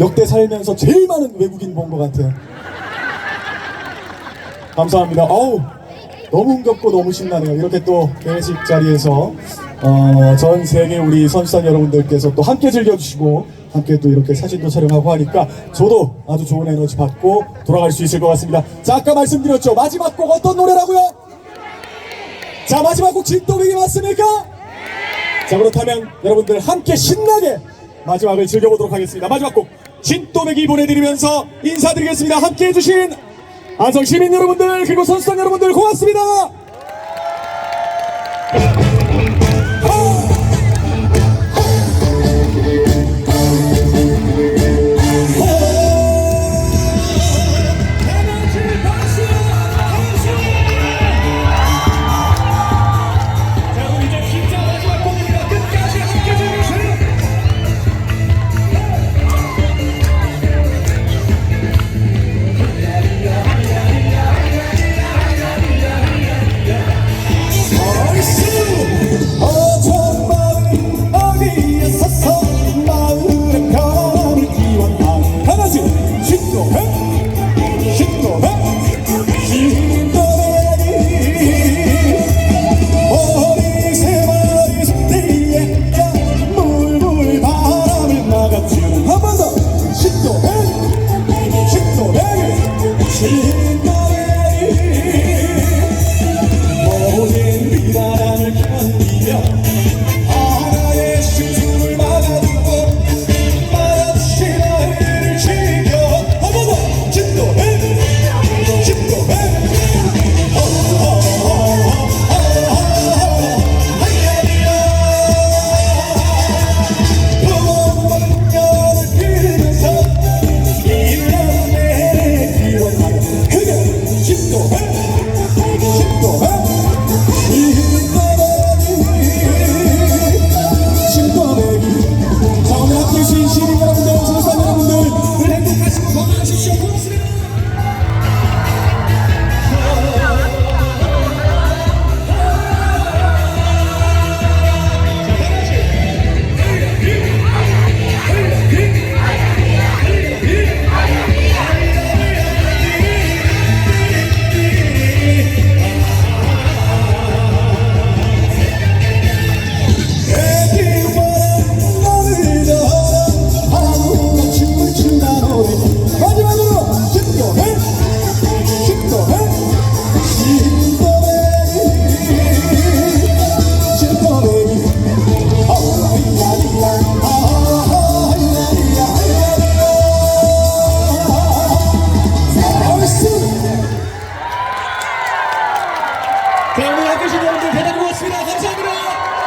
역대 살면서 제일 많은 외국인 본 것 같아요. 감사합니다. 어우, 너무 흥겹고 너무 신나네요. 이렇게 또 개회식 자리에서 어, 전 세계 우리 선수단 여러분들께서 또 함께 즐겨주시고 함께 또 이렇게 사진도 촬영하고 하니까 저도 아주 좋은 에너지 받고 돌아갈 수 있을 것 같습니다. 자, 아까 말씀드렸죠. 마지막 곡 어떤 노래라고요? 자, 마지막 곡 진또배기 맞습니까? 자, 그렇다면 여러분들 함께 신나게 마지막을 즐겨보도록 하겠습니다. 마지막 곡 진또배기 보내드리면서 인사드리겠습니다. 함께 해 주신 안성 시민 여러분들 그리고 선수단 여러분들 고맙습니다. 신 그 대한민국 학교신 여러분들 대단히 고맙습니다. 감사합니다.